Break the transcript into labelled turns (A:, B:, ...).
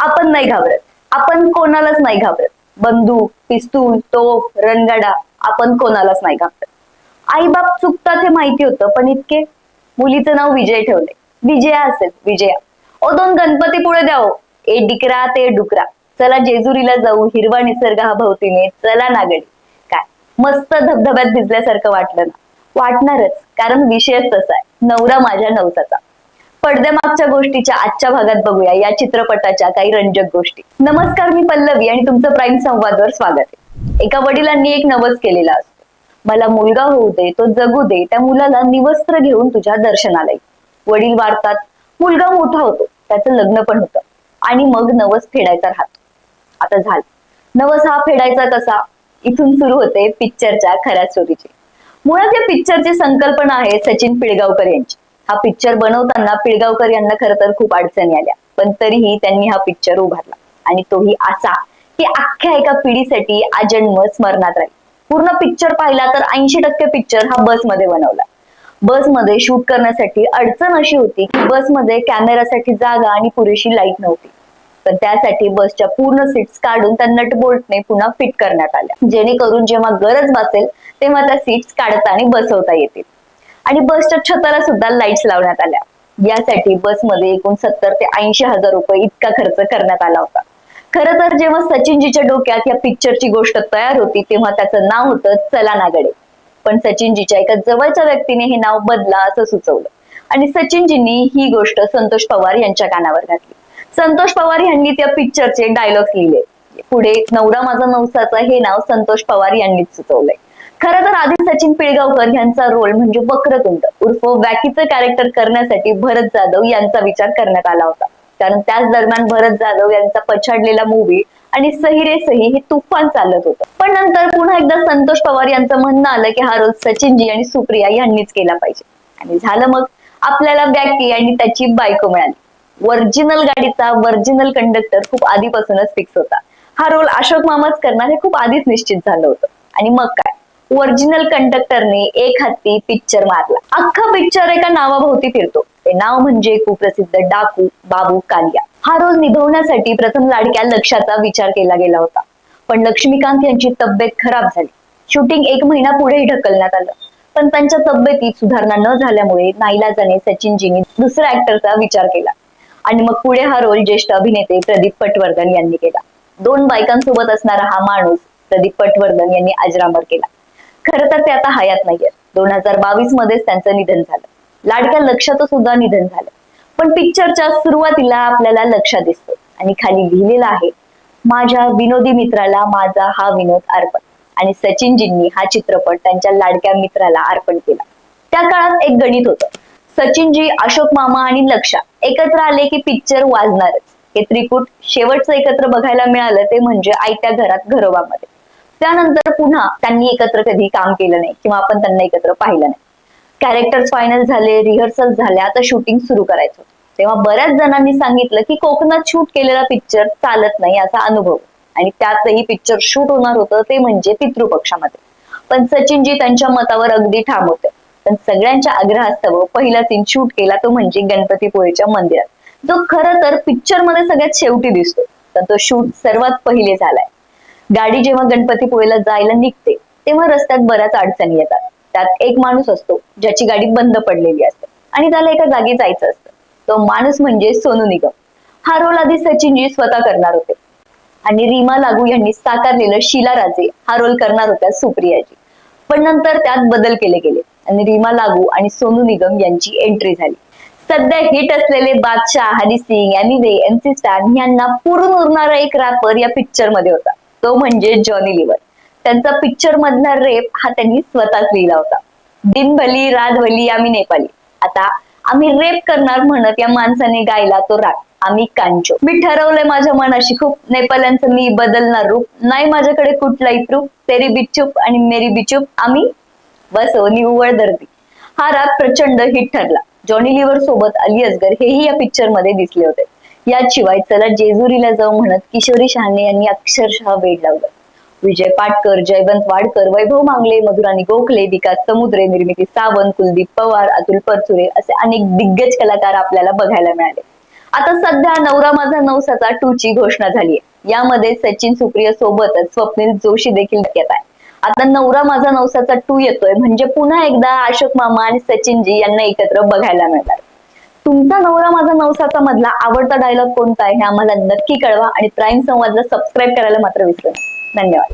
A: आपण नाही घाबरत. आपण कोणालाच नाही घाबरत. बंदूक पिस्तूल तोफ रणगाडा आपण कोणालाच नाही घाबरत. आई बाप चुकतात हे माहिती होतं पण इतके मुलीचं नाव विजय ठेवले. विजया असेल विजया. ओ दोन गणपती पुढे द्याओ ए डिकरा ते डुकरा. चला जेजुरीला जाऊ हिरवा निसर्ग हा भोवतीने. चला नागडी. काय? मस्त धबधब्यात भिजल्यासारखं वाटलं ना. वाटणारच कारण विषयच तसा आहे. नवरा माझ्या नवसाचा. पडद्यामागच्या गोष्टीच्या आजच्या भागात बघूया. या चित्रपटाच्या काही रंजक गोष्टी. नमस्कार मी पल्लवी आणि तुमचं प्राईम संवादवर स्वागत आहे. एका वडिलांनी एक नवस केलेला असतो. मला मुलगा होऊ दे तो जगू दे त्या मुलाला निवस्त्र घेऊन तुझ्या दर्शनाला येईल वडील वाढतात मुलगा मोठा होतो. त्याचं लग्न पण होतं. आणि मग नवस फेडायचा राहतो. आता झालं. नवस हा फेडायचा कसा? इथून सुरू होते पिक्चरच्या खऱ्या स्टोरीची. मुळात या पिक्चरची संकल्पना आहे सचिन पिळगावकर यांची. हा पिक्चर बनवताना पिळगावकर यांना खर तर खूप अडचणी आल्या. पण तरीही त्यांनी हा पिक्चर उभारला. आणि तोही असा की अख्ख्या एका पिढीसाठी आजन्म स्मरणात राहील. पूर्ण पिक्चर पाहिला तर ऐंशी टक्के पिक्चर हा बसमध्ये बनवला. बसमध्ये शूट करण्यासाठी अडचण अशी होती की बसमध्ये कॅमेरासाठी जागा आणि पुरेशी लाइट नव्हती. पण त्यासाठी बसच्या पूर्ण सीट्स काढून त्या नटबोल्टने पुन्हा फिट करण्यात आल्या. जेणेकरून जेव्हा गरज भासेल तेव्हा त्या सीट्स काढता आणि बसवता येतील. आणि बसच्या छताला सुद्धा लाईट्स लावण्यात आल्या. यासाठी बसमध्ये एकूण सत्तर ते ऐंशी हजार रुपये इतका खर्च करण्यात आला होता. खर तर जेव्हा सचिनजीच्या डोक्यात या पिक्चरची गोष्ट तयार होती तेव्हा त्याचं नाव होतं चला नागडे. पण सचिनजीच्या एका जवळच्या व्यक्तीने हे नाव बदला असं सुचवलं. आणि सचिनजींनी ही गोष्ट संतोष पवार यांच्या कानावर घातली. संतोष पवार यांनी त्या पिक्चरचे डायलॉग्स लिहिले. पुढे नवरा माझा नवसाचा हे नाव संतोष पवार यांनीच सुचवलंय. खरं तर आधी सचिन पिळगावकर यांचा रोल म्हणजे वक्रतुंड. उर्फ वॅकीचं कॅरेक्टर करण्यासाठी भरत जाधव यांचा विचार करण्यात आला होता. कारण त्याच दरम्यान भरत जाधव यांचा पछाडलेला मूवी आणि सही रे सही हे तुफान चालत होतं. पण नंतर पुन्हा एकदा संतोष पवार यांचं म्हणणं आलं की हा रोल सचिनजी आणि सुप्रिया यांनीच केला पाहिजे. आणि झालं मग आपल्याला बॅकी आणि त्याची बायको मिळाली. वर्जिनल गाडीचा वर्जिनल कंडक्टर खूप आधीपासूनच फिक्स होता. हा रोल अशोक मामाच करणार हे खूप आधीच निश्चित झालं होतं. आणि मग काय? ओरिजिनल कंडक्टरने एक हत्ती पिक्चर मारला. अख्खा पिक्चर एका नावाभोवती फिरतो. ते नाव म्हणजे कुप्रसिद्ध डाकू बाबू कालिया. हा रोल निभवण्यासाठी प्रथम लाडक्या लक्षाचा विचार केला गेला होता. पण लक्ष्मीकांत यांची तब्येत खराब झाली. शूटिंग एक महिना पुढेही ढकलण्यात आलं. पण त्यांच्या तब्येतीत सुधारणा न झाल्यामुळे नाईलाजाने सचिनजींनी दुसऱ्या ऍक्टरचा विचार केला. आणि मग पुढे हा रोल ज्येष्ठ अभिनेते प्रदीप पटवर्धन यांनी केला. दोन बायकांसोबत असणारा हा माणूस प्रदीप पटवर्धन यांनी अजरामर केला. खर तर ते आता हयात नाहीये दोन हजार बावीस मध्येच त्यांचं निधन झालं. लाडक्या लक्षाचं सुद्धा निधन झालं. पण पिक्चरच्या सुरुवातीला आपल्याला लक्षात दिसतो आणि खाली लिहिलेलं आहे माझ्या विनोदी मित्राला माझा हा विनोद अर्पण. आणि सचिनजींनी हा चित्रपट त्यांच्या लाडक्या मित्राला अर्पण केला. त्या काळात एक गणित होतं. सचिनजी अशोक मामा आणि लक्षा एकत्र आले की पिक्चर वाजणारच. हे त्रिकूट शेवटचं एकत्र बघायला मिळालं ते म्हणजे आयत्या घरात घरोबामध्ये. त्यानंतर पुन्हा त्यांनी एकत्र कधी काम केलं नाही किंवा आपण त्यांना एकत्र पाहिलं नाही. कॅरेक्टर फायनल झाले रिहर्सल झाले आता शूटिंग सुरू करायचं तेव्हा बऱ्याच जणांनी सांगितलं की कोकणात शूट केलेला पिक्चर चालत नाही असा अनुभव. आणि त्यातही पिक्चर शूट होणार होतं ते म्हणजे पितृपक्षामध्ये. पण सचिनजी त्यांच्या मतावर अगदी ठाम होते. पण सगळ्यांच्या आग्रहास्तव पहिला सीन शूट केला तो म्हणजे गणपतीपुळेच्या मंदिरात. जो खरं तर पिक्चरमध्ये सगळ्यात शेवटी दिसतो. तर तो शूट सर्वात पहिले झालाय. गाडी जेव्हा गणपतीपुळेला जायला निघते तेव्हा रस्त्यात बऱ्याच अडचणी येतात. त्यात एक माणूस असतो ज्याची गाडी बंद पडलेली असते आणि त्याला एका जागी जायचं असतं. तो माणूस म्हणजे सोनू निगम. हा रोल आधी सचिनजी स्वतः करणार होते. आणि रीमा लागू यांनी साकारलेलं शिला राजे हा रोल करणार होत्या सुप्रियाजी. पण नंतर त्यात बदल केले गेले आणि रीमा लागू आणि सोनू निगम यांची एंट्री झाली. सध्या हिट असलेले Badshah Hari Singh Emiway M C Stan यांना पुरून उरणारा एक रॅपर या पिक्चरमध्ये होता. तो म्हणजे जॉनी लिव्हर त्यांचा पिक्चर मधला रेप हा त्यांनी स्वतःच लिहिला होता. दिन भली रात भली आम्ही नेपाली. आता आम्ही रेप करणार म्हणत या माणसाने गायला तो राग. आम्ही कांचो. मी ठरवलंय माझ्या मनाशी खूप नेपाल्यांचं मी बदलणार रूप. नाही माझ्याकडे कुठलाही प्रूफ तेरी बिचूप आणि मेरी बिचूप आम्ही बस हो निव्वळ दर्दी हा राग प्रचंड हिट ठरला. जॉनी लिव्हर सोबत अली असगर हेही या पिक्चरमध्ये दिसले होते. याशिवाय चला जेजुरीला जाऊ म्हणत किशोरी शहाणे यांनी अक्षरशः वेड लावलं. विजय पाटकर जयवंत वाडकर वैभव मांगले मधुराणी गोखले विकास समुद्रे निर्मिती सावंत कुलदीप पवार अतुल परचुरे असे अनेक दिग्गज कलाकार आपल्याला बघायला मिळाले. आता सध्या नवरा माझा नवसाचा टू ची घोषणा झाली आहे यामध्ये सचिन सुप्रिया सोबतच स्वप्नील जोशी देखील येत आहे. आता नवरा माझा नवसाचा टू येतोय. म्हणजे पुन्हा एकदा अशोक मामा आणि सचिनजी यांना एकत्र बघायला मिळणार. तुमचा नवरा माझा नवसाचा मधला आवडता डायलॉग कोणता आहे हे आम्हाला नक्की कळवा आणि प्राईम संवादला सबस्क्राईब करायला मात्र विसरू धन्यवाद.